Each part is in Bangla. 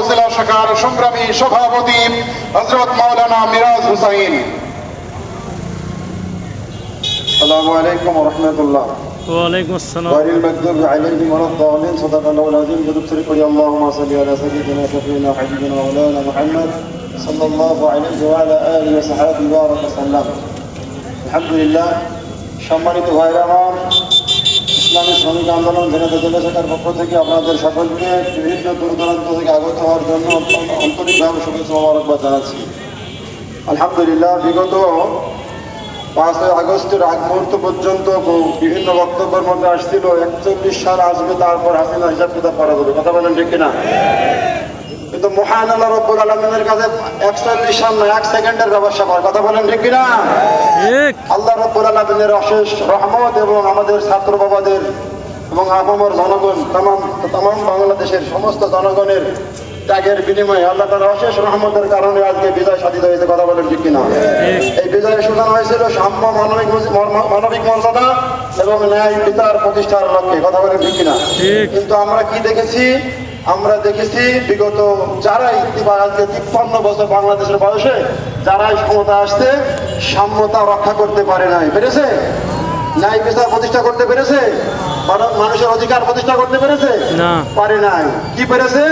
উপজেলা শাখার সংগ্রামী সভাপতি হজরত মাওলানা মিরাজ হুসাইন السلام عليكم ورحمة الله ওয়ালাইকুম আসসালাম غير المكذوب عليهم ولا الضالين صدق الله العظيم بدكتور قل اللهم صل على سيدنا شفينا وحبيبنا مولانا محمد صلى الله عليه وعلى آله وصحبه بارك وسلم الحمد لله সম্মানিত ভাইরা আমার ইসলামী শ্রমিক আন্দোলন জেনেতা চলে শাখার পক্ষ থেকে আপনাদের সকলকে বিভিন্ন দূর দূরান্ত থেকে আগত হওয়ার জন্য আন্তরিকভাবে শুভেচ্ছা মোবারকবাদ জানাচ্ছি। আলহামদুলিল্লাহ, বিগত পাঁচই আগস্টের আগ মুহূর্ত পর্যন্ত বিভিন্ন বক্তব্যের মধ্যে আসছিল, একচল্লিশ সাল আসবে, তারপর হাসিনা হিসাব কিতাব করা যাবে কথা বলেন ঠিক কিনা? কিন্তু মহান আল্লাহ রব্বুল আলমিনের কাছে একচল্লিশ সাল না এক সেকেন্ডের ব্যবসা করে কথা বলেন ঠিক কিনা? আল্লাহ রব্বুল আলমিনের অশেষ রহমত এবং আমাদের ছাত্র বাবাদের এবং আপামর জনগণ তাম তাম বাংলাদেশের সমস্ত জনগণের ত্যাগের বিনিময়ে আল্লাহ তার অশেষ রহমতের কারণে আজকে বিজয় সাধিত হয়েছে কথা বলেন ঠিক কিনা? এই বিজয়ের সূচনা হয়েছিল সাম্য মানবিক মানবিক মর্যাদা এবং ন্যায় বিচার প্রতিষ্ঠার লক্ষ্যে কথা বলেন ঠিক কিনা? কিন্তু আমরা কি দেখেছি? আমরা দেখেছি বিগত যারাই আজকে তিপ্পান্ন বছর বাংলাদেশের বয়সে যারাই ক্ষমতা আসছে সাম্যতা রক্ষা করতে পারে নাই। পেরেছে? ন্যায় বিচার প্রতিষ্ঠা করতে পেরেছে? মানুষের অধিকার প্রতিষ্ঠা করতে পেরেছে? পারে নাই। কি পেরেছে?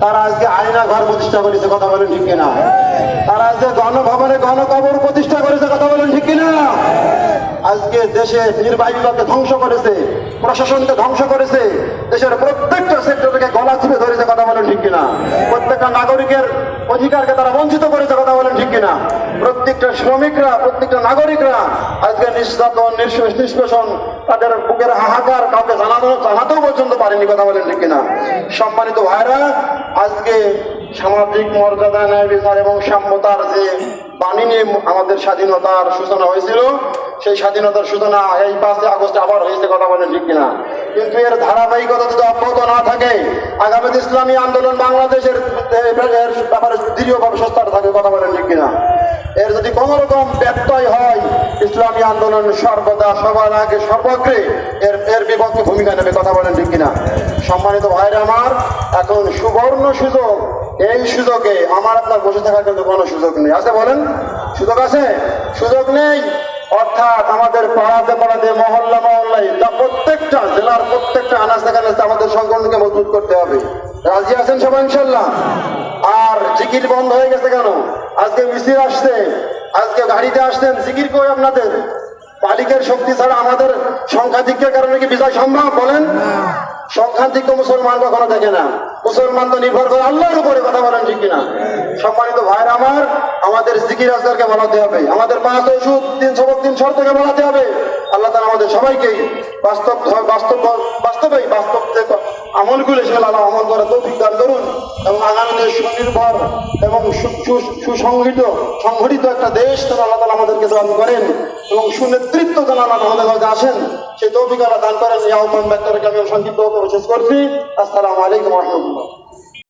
তারা আজকে আয়না ঘর প্রতিষ্ঠা করেছে কথা বলেন ঠিক কিনা? তারা আজকে গণভবনে গণকবর প্রতিষ্ঠা করেছে কথা বলেন ঠিক কিনা? আজকে দেশে নির্বাহী বিভাগকে ধ্বংস করেছে প্রশাসনকে ধ্বংস করেছে দেশের প্রত্যেকটা সেক্টরকে গলা চিপে ধরেছে কথা বলেন ঠিক কিনা? প্রত্যেকটা নাগরিকের অধিকারকে তারা বঞ্চিত করেছে কথা বলেন ঠিক কিনা? প্রত্যেকটা শ্রমিকরা, প্রত্যেকটা নাগরিকরা আজকে নিঃশ্বাস নিষ্পেষণ তাদের বুকের হাহাকার কাউকে জানানো, জানাতেও পর্যন্ত পারেনি কথা বলেন ঠিক কিনা? সম্মানিত ভাইরা আজকে সামাজিক মর্যাদা, ন্যায় বিচার এবং সাম্যতার যে বাণী নিয়ে আমাদের স্বাধীনতার সূচনা হয়েছিল, সেই স্বাধীনতার সূচনা এই পাঁচই আগস্ট আবার হয়েছে কথা বলেন ঠিক কিনা? কিন্তু এর ধারাবাহিকতা যদি অব্যাহত না থাকে, আগামী ইসলামী আন্দোলন বাংলাদেশের ব্যাপারে দৃঢ়ভাবে সস্তার থাকে কথা বলেন ঠিক কিনা? এর যদি কোন রকম ব্যত্যয় হয়, ইসলামী আন্দোলন সর্বদা সবার আগে সর্বগ্রে এর এর বিপক্ষে ভূমিকা নেবে, কথা বলেন ঠিক কিনা? সম্মানিত ভাইরা আমার, এখন সুবর্ণ সুযোগ, এই সুযোগে আমার আপনার বসে থাকার কিন্তু কোনো সুযোগ নেই। আছে বলেন? সুযোগ আছে? সুযোগ নেই? অর্থাৎ আমাদের পাড়াতে পাড়াতে মহল্লা মহল্লায় তা প্রত্যেকটা জেলার প্রত্যেকটা আনাজ কানাজে আমাদের সংগঠনকে মজবুত করতে হবে। রাজি আছেন সবাই ইনশাল্লাহ? আর জিকির বন্ধ হয়ে গেছে কেন? আজকে মিছিল আসছে। আজকে গাড়িতে আসতেন জিকির কই আপনাদের? মালিকের শক্তি ছাড়া আমাদের সংখ্যাধিক্যের কারণে কি বিজয় সম্ভব বলেন? সংখ্যাধিক্য মুসলমান কখনো দেখে না। মুসলমান তো নির্ভর করে আল্লাহর উপরে কথা বলেন ঠিক কিনা? সম্মানিত ভাইয়ের আমার, আমাদের জিকির আজগারকে বলাতে হবে। আমাদের পাঁচ ওষুধ, তিন সবক তিন শর্তকে বলাতে হবে। আল্লাহ তারা আমাদের সবাইকে বাস্তব বাস্তব বাস্তবেই বাস্তব আমলগুলো আল্লাহ আমল করে তৌফিক দান করুন এবং আগামী দেশ সুনির্ভর এবং সংঘটিত সুসংগঠিত, সংগঠিত একটা দেশ তারা আল্লাহ তালা আমাদেরকে দান করেন এবং সুনেতৃত্ব যেন আল্লাহ আমাদের মাঝে আসেন, সেই তৌফিক আল্লাহ দান করেন। এই আহ্বান ব্যক্ত রেখে আমি সংক্ষিপ্ত শেষ করছি। আসসালামু আলাইকুম রহমতুল্লাহ।